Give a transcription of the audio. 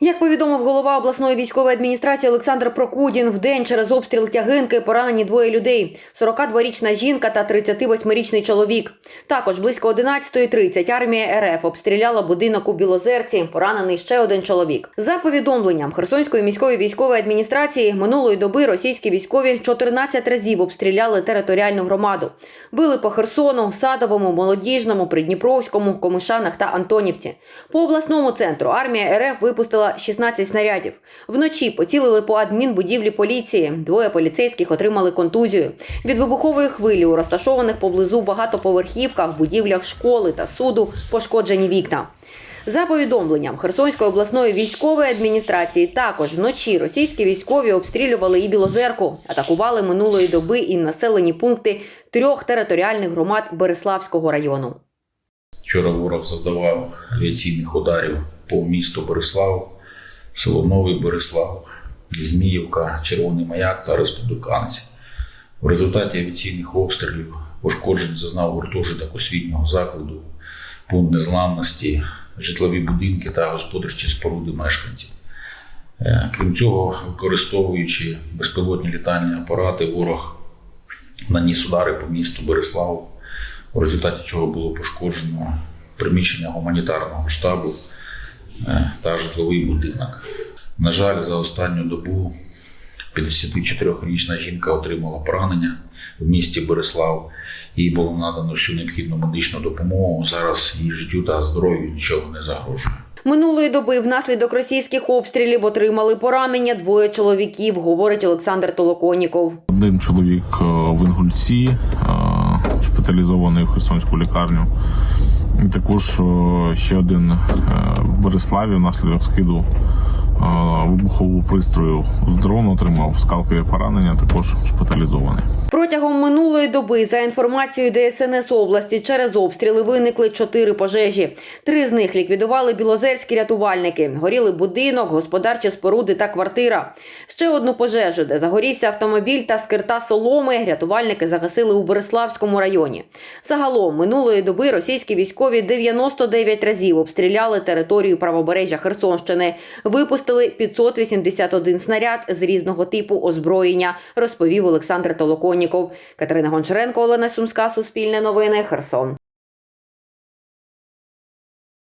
Як повідомив голова обласної військової адміністрації Олександр Прокудін, в день через обстріл тягинки поранені двоє людей: 42-річна жінка та 38-річний чоловік. Також близько 11.30 армія РФ обстріляла будинок у Білозерці. Поранений ще один чоловік. За повідомленням Херсонської міської військової адміністрації минулої доби російські військові 14 разів обстріляли територіальну громаду. Били по Херсону, Садовому, Молодіжному, Придніпровському, Комишанах та Антонівці. По обласному центру армія РФ випустила 16 снарядів. Вночі поцілили по адмінбудівлі поліції. Двоє поліцейських отримали контузію. Від вибухової хвилі у розташованих поблизу багатоповерхівках, будівлях школи та суду пошкоджені вікна. За повідомленням Херсонської обласної військової адміністрації, також вночі російські військові обстрілювали і Білозерку, атакували минулої доби і населені пункти трьох територіальних громад Береславського району. Вчора ворог завдавав авіаційних ударів по місту Борислав, село Новий Борислав, Зміївка, Червоний Маяк та Республіканець. В результаті авіаційних обстрілів пошкоджень зазнав гуртожиток освітнього закладу, пункт незламності, житлові будинки та господарчі споруди мешканців. Е, Крім цього, використовуючи безпілотні літальні апарати, ворог наніс удари по місту Борислав, у результаті чого було пошкоджено приміщення гуманітарного штабу та житловий будинок. На жаль, за останню добу 54-річна жінка отримала поранення в місті Борислав. Їй було надано всю необхідну медичну допомогу. Зараз її життю та здоров'ю нічого не загрожує. Минулої доби внаслідок російських обстрілів отримали поранення двоє чоловіків, говорить Олександр Толоконіков. Один чоловік е, в Інгульці, е, шпиталізований в Херсонську лікарню. Також е, ще один е, в Бориславі внаслідок скиду вибухового пристрою з дрону отримав скалкові поранення, також шпиталізований. Протягом минулої доби, за інформацією ДСНС області, через обстріли виникли чотири пожежі. Три з них ліквідували білозерські рятувальники. Горіли будинок, господарчі споруди та квартира. Ще одну пожежу, де загорівся автомобіль та скирта соломи, рятувальники загасили у Бориславському районі. Загалом минулої доби російські військові 99 разів обстріляли територію правобережжя Херсонщини. Випустили 581 снаряд з різного типу озброєння, розповів Олександр Толоконніков. Катерина Гончаренко, Олена Сумська, Суспільне новини, Херсон.